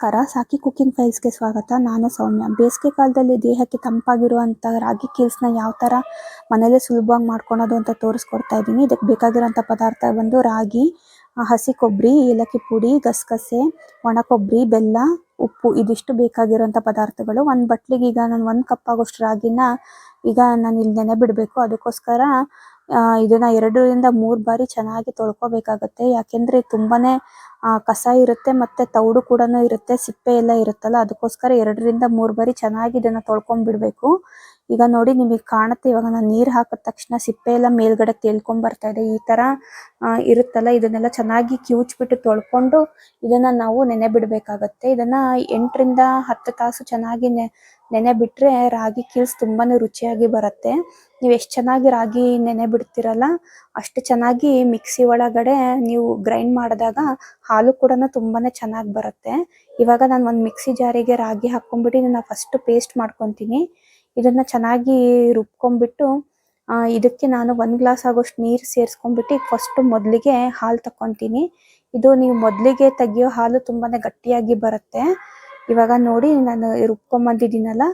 ನಮಸ್ಕಾರ. ಸಾಕಿ ಕುಕ್ಕಿಂಗ್ ಫೈಲ್ಸ್ಗೆ ಸ್ವಾಗತ. ನಾನು ಸೌಮ್ಯ. ಬೇಸಿಗೆ ಕಾಲದಲ್ಲಿ ದೇಹಕ್ಕೆ ತಂಪಾಗಿರುವಂಥ ರಾಗಿ ಕೀಲ್ಸ್ನ ಯಾವ ಥರ ಮನೇಲೇ ಸುಲಭವಾಗಿ ಮಾಡ್ಕೊಳೋದು ಅಂತ ತೋರಿಸ್ಕೊಡ್ತಾ ಇದ್ದೀನಿ. ಇದಕ್ಕೆ ಬೇಕಾಗಿರೋಂಥ ಪದಾರ್ಥ ಬಂದು ರಾಗಿ ಹಸಿ ಕೊಬ್ಬರಿ, ಏಲಕ್ಕಿ ಪುಡಿ, ಗಸಗಸೆ ಒಣ ಕೊಬ್ಬರಿ ಬೆಲ್ಲ, ಉಪ್ಪು ಇದಿಷ್ಟು ಬೇಕಾಗಿರೋಂಥ ಪದಾರ್ಥಗಳು. ಒಂದು ಬಟ್ಲಿಗೆ ಈಗ ನಾನು ಒಂದು ಕಪ್ ಆಗೋಷ್ಟು ರಾಗಿನ ಈಗ ನಾನು ಇಲ್ಲಿ ನೆನೆ ಬಿಡಬೇಕು ಅದಕ್ಕೋಸ್ಕರ ಇದನ್ನ ಎರಡರಿಂದ ಮೂರು ಬಾರಿ ಚೆನ್ನಾಗಿ ತೊಳ್ಕೊಬೇಕಾಗತ್ತೆ. ಯಾಕೆಂದರೆ ತುಂಬಾನೇ ಆ, ಕಸ ಇರುತ್ತೆ ಮತ್ತೆ ತೌಡು ಕೂಡ ಇರುತ್ತೆ ಸಿಪ್ಪೆ ಎಲ್ಲ ಇರುತ್ತಲ್ಲ ಅದಕ್ಕೋಸ್ಕರ ಎರಡರಿಂದ ಮೂರು ಬಾರಿ ಚೆನ್ನಾಗಿ ಇದನ್ನ ತೊಳ್ಕೊಂಡ್ ಬಿಡ್ಬೇಕು ಈಗ ನೋಡಿ ನಿಮಗೆ ಕಾಣುತ್ತೆ, ಇವಾಗ ನಾನು ನೀರ್ ಹಾಕಿದ ತಕ್ಷಣ ಸಿಪ್ಪೆ ಎಲ್ಲ ಮೇಲ್ಗಡೆ ತೇಲ್ಕೊಂಡ್ ಬರ್ತಾ ಇದೆ. ಈ ತರ ಇರುತ್ತಲ್ಲ, ಇದನ್ನೆಲ್ಲ ಚೆನ್ನಾಗಿ ಕಿವುಚ್ಬಿಟ್ಟು ತೊಳ್ಕೊಂಡು ಇದನ್ನ ನಾವು ನೆನೆ ಬಿಡ್ಬೇಕಾಗತ್ತೆ. ಇದನ್ನ ಎಂಟರಿಂದ ಹತ್ತು ತಾಸು ಚೆನ್ನಾಗಿ ನೆನೆ ಬಿಟ್ರೆ ರಾಗಿ ಕೀಲ್ಸ್ ತುಂಬಾನೇ ರುಚಿಯಾಗಿ ಬರುತ್ತೆ. ನೀವು ಎಷ್ಟು ಚೆನ್ನಾಗಿ ರಾಗಿ ನೆನೆ ಬಿಡ್ತಿರಲ್ಲ, ಅಷ್ಟು ಚೆನ್ನಾಗಿ ಮಿಕ್ಸಿ ಒಳಗಡೆ ನೀವು ಗ್ರೈಂಡ್ ಮಾಡಿದಾಗ ಹಾಲು ಕೂಡ ತುಂಬಾನೇ ಚೆನ್ನಾಗಿ ಬರುತ್ತೆ. ಇವಾಗ ನಾನು ಒಂದು ಮಿಕ್ಸಿ ಜಾರಿಗೆ ರಾಗಿ ಹಾಕೊಂಡ್ಬಿಟ್ಟು ನಾನು ಫಸ್ಟ್ ಪೇಸ್ಟ್ ಮಾಡ್ಕೊತೀನಿ. ಇದನ್ನ ಚೆನ್ನಾಗಿ ರುಬ್ಕೊಂಡ್ಬಿಟ್ಟು ಇದಕ್ಕೆ ನಾನು ಒಂದು ಗ್ಲಾಸ್ ಆಗೋಷ್ಟು ನೀರು ಸೇರಿಸ್ಕೊಂಡ್ಬಿಟ್ಟು ಫಸ್ಟ್ ಮೊದಲಿಗೆ ಹಾಲು ತಕೊಂತೀನಿ ಇದು ನೀವು ಮೊದಲಿಗೆ ತೆಗಿಯೋ ಹಾಲು ತುಂಬಾನೇ ಗಟ್ಟಿಯಾಗಿ ಬರುತ್ತೆ. ಇವಾಗ ನೋಡಿ ನಾನು ರುಬ್ಕೊಂಬಂದಿದ್ದೀನಲ್ಲ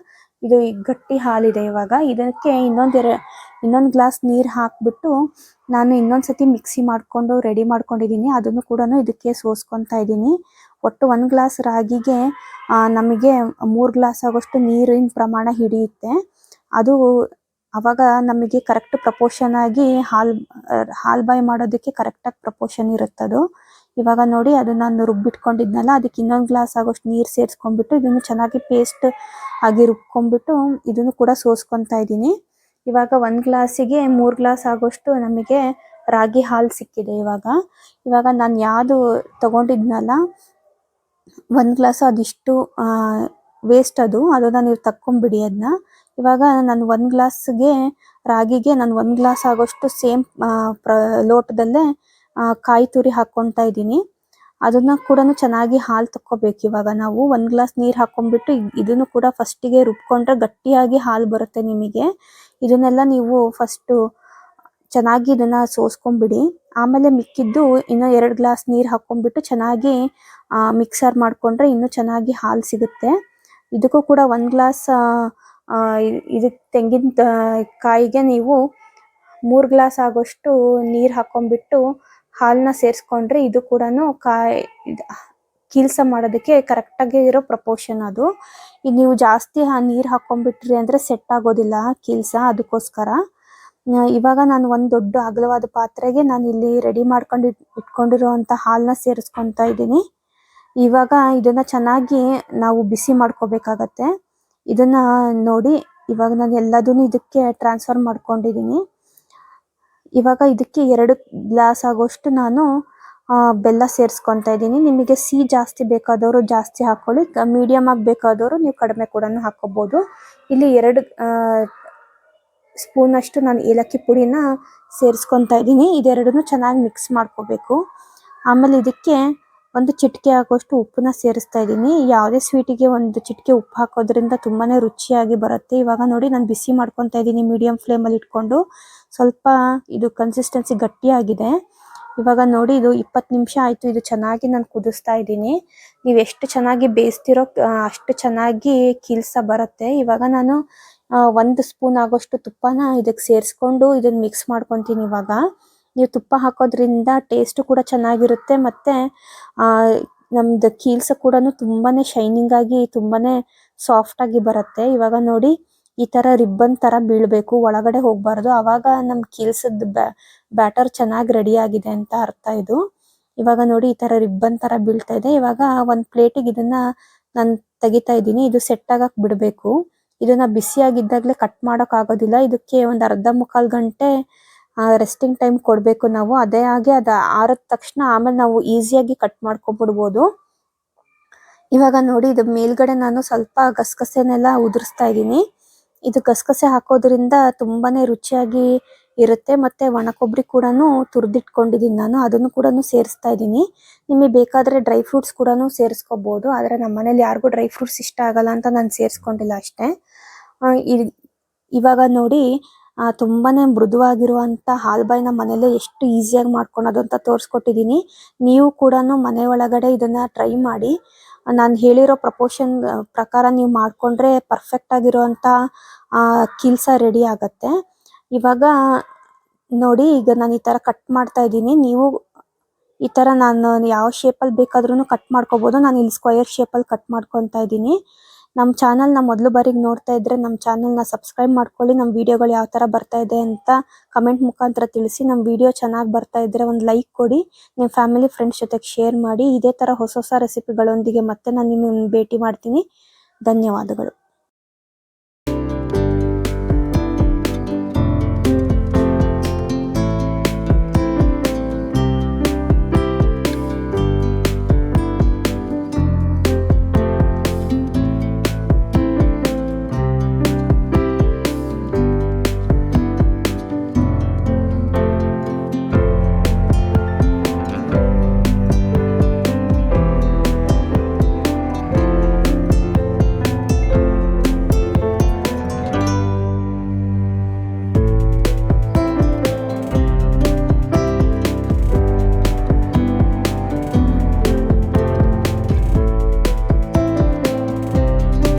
ಇದು ಗಟ್ಟಿ ಹಾಲಿದೆ ಇವಾಗ. ಇದಕ್ಕೆ ಇನ್ನೊಂದು ಎರ, ಇನ್ನೊಂದು ಗ್ಲಾಸ್ ನೀರು ಹಾಕ್ಬಿಟ್ಟು ನಾನು ಇನ್ನೊಂದು ಸತಿ ಮಿಕ್ಸಿ ಮಾಡ್ಕೊಂಡು ರೆಡಿ ಮಾಡ್ಕೊಂಡಿದ್ದೀನಿ ಅದನ್ನು ಕೂಡ ಇದಕ್ಕೆ ಸೋಸ್ಕೊತಾ ಇದ್ದೀನಿ ಒಟ್ಟು ಒಂದು ಗ್ಲಾಸ್ ರಾಗಿಗೆ ನಮಗೆ ಮೂರು ಗ್ಲಾಸ್ ಆಗೋಷ್ಟು ನೀರಿನ ಪ್ರಮಾಣ ಹಿಡಿಯುತ್ತೆ. ಅದು ಅವಾಗ ನಮಗೆ ಕರೆಕ್ಟ್ ಪ್ರಪೋರ್ಷನ್ ಆಗಿ ಹಾಲ್, ಹಾಲು ಬಾಯ್ ಮಾಡೋದಕ್ಕೆ ಕರೆಕ್ಟಾಗಿ ಪ್ರಪೋರ್ಷನ್ ಇರುತ್ತದು. ಇವಾಗ ನೋಡಿ ಅದನ್ನ ನಾನು ರುಬ್ಬಿಟ್ಕೊಂಡಿದ್ನಲ್ಲ ಅದಕ್ಕೆ ಇನ್ನೊಂದು ಗ್ಲಾಸ್ ಆಗೋಷ್ಟು ನೀರು ಸೇರಿಸ್ಕೊಂಡ್ಬಿಟ್ಟು ಇದನ್ನು ಚೆನ್ನಾಗಿ ಪೇಸ್ಟ್ ಆಗಿ ರುಬ್ಕೊಂಡ್ಬಿಟ್ಟು ಇದನ್ನು ಕೂಡ ಸೋಸ್ಕೊತಾ ಇದ್ದೀನಿ. ಇವಾಗ ಒಂದು ಗ್ಲಾಸಿಗೆ ಮೂರು ಗ್ಲಾಸ್ ಆಗೋಷ್ಟು ನಮಗೆ ರಾಗಿ ಹಾಲು ಸಿಕ್ಕಿದೆ ಇವಾಗ. ಇವಾಗ ನಾನು ಯಾವುದು ತಗೊಂಡಿದ್ನಲ್ಲ ಒಂದು ಗ್ಲಾಸ್ ಅದಿಷ್ಟು ವೇಸ್ಟ್ ಅದು ಅದನ್ನ ನೀವು ತಕ್ಕೊಂಬಿಡಿ ಅದನ್ನ ಇವಾಗ ನಾನು ಒಂದು ಗ್ಲಾಸ್ಗೆ ರಾಗಿಗೆ ನಾನು ಒಂದು ಗ್ಲಾಸ್ ಆಗೋಷ್ಟು ಸೇಮ್ ಲೋಟದಲ್ಲೇ ಆ, ಕಾಯಿ ತುರಿ ಹಾಕೊಂತಾ ಇದೀನಿ ಅದನ್ನ ಕೂಡ ಚೆನ್ನಾಗಿ ಹಾಲು ತಕ್ಕೋಬೇಕು. ಇವಾಗ ನಾವು ಒಂದ್ ಗ್ಲಾಸ್ ನೀರ್ ಹಾಕೊಂಡ್ಬಿಟ್ಟು ಇದ್- ಇದನ್ನು ಕೂಡ ಫಸ್ಟಿಗೆ ರುಬ್ಕೊಂಡ್ರೆ ಗಟ್ಟಿಯಾಗಿ ಹಾಲು ಬರುತ್ತೆ ನಿಮಗೆ. ಇದನ್ನೆಲ್ಲ ನೀವು ಫಸ್ಟ್ ಚೆನ್ನಾಗಿ ಇದನ್ನ ಸೋಸ್ಕೊಂಡ್ಬಿಡಿ ಆಮೇಲೆ ಮಿಕ್ಕಿದ್ದು ಇನ್ನು ಎರಡು ಗ್ಲಾಸ್ ನೀರ್ ಹಾಕೊಂಡ್ಬಿಟ್ಟು ಚೆನ್ನಾಗಿ ಮಿಕ್ಸರ್ ಮಾಡ್ಕೊಂಡ್ರೆ ಇನ್ನು ಚೆನ್ನಾಗಿ ಹಾಲು ಸಿಗುತ್ತೆ. ಇದಕ್ಕೂ ಕೂಡ ಒಂದ್ ಗ್ಲಾಸ್ ಇದಕ್ಕೆ ತೆಂಗಿನ ಕಾಯಿಗೆ ನೀವು ಮೂರು ಗ್ಲಾಸ್ ಆಗೋಷ್ಟು ನೀರು ಹಾಕೊಂಡ್ಬಿಟ್ಟು ಹಾಲನ್ನ ಸೇರಿಸ್ಕೊಂಡ್ರೆ ಇದು ಕೂಡ ಕೀಲ್ಸ ಮಾಡೋದಕ್ಕೆ ಕರೆಕ್ಟಾಗಿ ಇರೋ ಪ್ರಪೋರ್ಷನ್ ಅದು. ಈಗ ನೀವು ಜಾಸ್ತಿ ನೀರು ಹಾಕೊಂಡ್ಬಿಟ್ರಿ ಅಂದ್ರೆ ಸೆಟ್ ಆಗೋದಿಲ್ಲ ಕೀಲ್ಸ ಅದಕ್ಕೋಸ್ಕರ. ಇವಾಗ ನಾನು ಒಂದು ದೊಡ್ಡ ಅಗಲವಾದ ಪಾತ್ರೆಗೆ ನಾನು ಇಲ್ಲಿ ರೆಡಿ ಮಾಡ್ಕೊಂಡು ಇಟ್- ಇಟ್ಕೊಂಡಿರುವಂತ ಹಾಲನ್ನ ಸೇರಿಸ್ಕೊತಾ ಇದ್ದೀನಿ. ಇವಾಗ ಇದನ್ನ ಚೆನ್ನಾಗಿ ನಾವು ಬಿಸಿ ಮಾಡ್ಕೋಬೇಕಾಗತ್ತೆ. ಇದನ್ನ ನೋಡಿ ಇವಾಗ ನಾನು ಎಲ್ಲದನ್ನು ಇದಕ್ಕೆ ಟ್ರಾನ್ಸ್ಫರ್ ಮಾಡ್ಕೊಂಡಿದ್ದೀನಿ. ಇವಾಗ ಇದಕ್ಕೆ ಎರಡು ಗ್ಲಾಸ್ ಆಗೋಷ್ಟು ನಾನು ಬೆಲ್ಲ ಸೇರಿಸ್ಕೊತಾ ಇದ್ದೀನಿ. ನಿಮಗೆ ಸಿಹಿ ಜಾಸ್ತಿ ಬೇಕಾದವರು ಜಾಸ್ತಿ ಹಾಕೊಳ್ಳಿ. ಮೀಡಿಯಮ್ ಆಗಿ ಬೇಕಾದವರು ನೀವು ಕಡಿಮೆ ಕೂಡ ಹಾಕೋಬೋದು ಇಲ್ಲಿ ಎರಡು ಸ್ಪೂನಷ್ಟು ನಾನು ಏಲಕ್ಕಿ ಪುಡಿನ ಸೇರಿಸ್ಕೊತಾ ಇದ್ದೀನಿ. ಇದೆರಡನ್ನೂ ಚೆನ್ನಾಗಿ ಮಿಕ್ಸ್ ಮಾಡ್ಕೋಬೇಕು. ಆಮೇಲೆ ಇದಕ್ಕೆ ಒಂದು ಚಿಟಿಕೆ ಆಗೋಷ್ಟು ಉಪ್ಪನ್ನ ಸೇರಿಸ್ತಾ ಇದ್ದೀನಿ. ಯಾವುದೇ ಸ್ವೀಟಿಗೆ ಒಂದು ಚಿಟಿಕೆ ಉಪ್ಪು ಹಾಕೋದ್ರಿಂದ ತುಂಬಾನೇ ರುಚಿಯಾಗಿ ಬರುತ್ತೆ. ಇವಾಗ ನೋಡಿ, ನಾನು ಬಿಸಿ ಮಾಡ್ಕೊತಾ ಇದ್ದೀನಿ ಮೀಡಿಯಂ ಫ್ಲೇಮಲ್ಲಿ ಇಟ್ಕೊಂಡು. ಸ್ವಲ್ಪ ಇದು ಕನ್ಸಿಸ್ಟೆನ್ಸಿ ಗಟ್ಟಿಯಾಗಿದೆ. ಇವಾಗ ನೋಡಿ, ಇದು ಇಪ್ಪತ್ತು ನಿಮಿಷ ಆಯಿತು. ಇದು ಚೆನ್ನಾಗಿ ನಾನು ಕುದಿಸ್ತಾ ಇದ್ದೀನಿ. ನೀವು ಎಷ್ಟು ಚೆನ್ನಾಗಿ ಬೇಯಿಸ್ತಿರೋ ಅಷ್ಟು ಚೆನ್ನಾಗಿ ಕೀಲ್ಸ ಬರುತ್ತೆ. ಇವಾಗ ನಾನು ಒಂದು ಸ್ಪೂನ್ ಆಗೋಷ್ಟು ತುಪ್ಪನ ಇದಕ್ಕೆ ಸೇರಿಸ್ಕೊಂಡು ಇದನ್ನು ಮಿಕ್ಸ್ ಮಾಡ್ಕೊತೀನಿ ಇವಾಗ. ನೀವು ತುಪ್ಪ ಹಾಕೋದ್ರಿಂದ ಟೇಸ್ಟು ಕೂಡ ಚೆನ್ನಾಗಿರುತ್ತೆ ಮತ್ತೆ ನಮ್ದು ಕೀಲ್ಸ ಕೂಡ ತುಂಬಾನೇ ಶೈನಿಂಗ್ ಆಗಿ, ತುಂಬಾನೇ ಸಾಫ್ಟ್ ಆಗಿ ಬರುತ್ತೆ. ಇವಾಗ ನೋಡಿ, ಈ ಥರ ರಿಬ್ಬನ್ ತರ ಬೀಳಬೇಕು, ಒಳಗಡೆ ಹೋಗಬಾರ್ದು. ಆವಾಗ ನಮ್ಮ ಕೀಲ್ಸದ ಬ್ಯಾಟರ್ ಚೆನ್ನಾಗಿ ರೆಡಿ ಆಗಿದೆ ಅಂತ ಅರ್ಥ ಇದು. ಇವಾಗ ನೋಡಿ, ಈ ಥರ ರಿಬ್ಬನ್ ತರ ಬೀಳ್ತಾ ಇದೆ. ಇವಾಗ ಒಂದು ಪ್ಲೇಟಿಗೆ ಇದನ್ನ ನಾನು ತೆಗಿತಾ ಇದ್ದೀನಿ. ಇದು ಸೆಟ್ ಆಗಕ್ಕೆ ಬಿಡಬೇಕು. ಇದನ್ನ ಬಿಸಿಯಾಗಿದ್ದಾಗಲೇ ಕಟ್ ಮಾಡೋಕ್ಕಾಗೋದಿಲ್ಲ ಇದಕ್ಕೆ ಒಂದು ಅರ್ಧ ಮುಕ್ಕಾಲು ಗಂಟೆ ರೆಸ್ಟಿಂಗ್ ಟೈಮ್ ಕೊಡಬೇಕು ನಾವು. ಅದೇ ಹಾಗೆ ಅದ ಆರದ ತಕ್ಷಣ ಆಮೇಲೆ ನಾವು ಈಸಿಯಾಗಿ ಕಟ್ ಮಾಡ್ಕೊಬಿಡ್ಬೋದು. ಇವಾಗ ನೋಡಿ ಇದು ಮೇಲ್ಗಡೆ ನಾನು ಸ್ವಲ್ಪ ಗಸಗಸೆನೆಲ್ಲ ಉದುರಿಸ್ತಾ ಇದ್ದೀನಿ. ಇದು ಗಸಗಸೆ ಹಾಕೋದ್ರಿಂದ ತುಂಬಾನೇ ರುಚಿಯಾಗಿ ಇರುತ್ತೆ ಮತ್ತೆ ಒಣ ಕೊಬ್ಬರಿ ಕೂಡ ತುರಿದಿಟ್ಕೊಂಡಿದ್ದೀನಿ ನಾನು. ಅದನ್ನು ಕೂಡ ಸೇರಿಸ್ತಾ ಇದ್ದೀನಿ. ನಿಮಗೆ ಬೇಕಾದರೆ ಡ್ರೈ ಫ್ರೂಟ್ಸ್ ಕೂಡ ಸೇರಿಸ್ಕೋಬೋದು. ಆದರೆ ನಮ್ಮ ಮನೇಲಿ ಯಾರಿಗೂ ಡ್ರೈ ಫ್ರೂಟ್ಸ್ ಇಷ್ಟ ಆಗಲ್ಲ ಅಂತ ನಾನು ಸೇರಿಸ್ಕೊಂಡಿಲ್ಲ ಅಷ್ಟೇ. ಇವಾಗ ನೋಡಿ ತುಂಬಾನೇ ಮೃದುವಾಗಿರುವಂತ ಹಾಲ್ಬಾಯ್ನ ಮನೇಲೆ ಎಷ್ಟು ಈಸಿಯಾಗಿ ಮಾಡ್ಕೊಳೋದು ಅಂತ ತೋರಿಸ್ಕೊಟ್ಟಿದ್ದೀನಿ ನೀವು ಕೂಡ ಮನೆ ಒಳಗಡೆ ಇದನ್ನ ಟ್ರೈ ಮಾಡಿ. ನಾನು ಹೇಳಿರೋ ಪ್ರಪೋರ್ಷನ್ ಪ್ರಕಾರ ನೀವು ಮಾಡ್ಕೊಂಡ್ರೆ ಪರ್ಫೆಕ್ಟ್ ಆಗಿರುವಂತ, ಆ ಕಿಲ್ಸ ರೆಡಿ ಆಗತ್ತೆ. ಇವಾಗ ನೋಡಿ, ಈಗ ನಾನು ಈ ತರ ಕಟ್ ಮಾಡ್ತಾ ಇದ್ದೀನಿ. ನೀವು ಈ ತರ ನಾನು ಯಾವ ಶೇಪಲ್ಲಿ ಬೇಕಾದ್ರೂ ಕಟ್ ಮಾಡ್ಕೋಬಹುದು ನಾನು ಇಲ್ಲಿ ಸ್ಕ್ವಯರ್ ಶೇಪಲ್ಲಿ ಕಟ್ ಮಾಡ್ಕೊತಾ ಇದ್ದೀನಿ. ನಮ್ಮ ಚಾನೆಲ್ನ ಮೊದಲು ಬಾರಿಗೆ ನೋಡ್ತಾ ಇದ್ರೆ ನಮ್ಮ ಚಾನೆಲ್ನ ಸಬ್ಸ್ಕ್ರೈಬ್ ಮಾಡ್ಕೊಳ್ಳಿ. ನಮ್ಮ ವಿಡಿಯೋಗಳು ಯಾವ ತರ ಬರ್ತಾ ಇದೆ ಅಂತ ಕಮೆಂಟ್ ಮುಖಾಂತರ ತಿಳಿಸಿ. ನಮ್ಮ ವಿಡಿಯೋ ಚೆನ್ನಾಗಿ ಬರ್ತಾ ಇದ್ರೆ ಒಂದು ಲೈಕ್ ಕೊಡಿ. ನಿಮ್ಮ ಫ್ಯಾಮಿಲಿ ಫ್ರೆಂಡ್ಸ್ ಜೊತೆಗೆ ಶೇರ್ ಮಾಡಿ. ಇದೇ ತರ ಹೊಸ ಹೊಸ ರೆಸಿಪಿಗಳೊಂದಿಗೆ ಮತ್ತೆ ನಾನು ನಿಮ್ಮನ್ನ ಭೇಟಿ ಮಾಡ್ತೀನಿ. ಧನ್ಯವಾದಗಳು.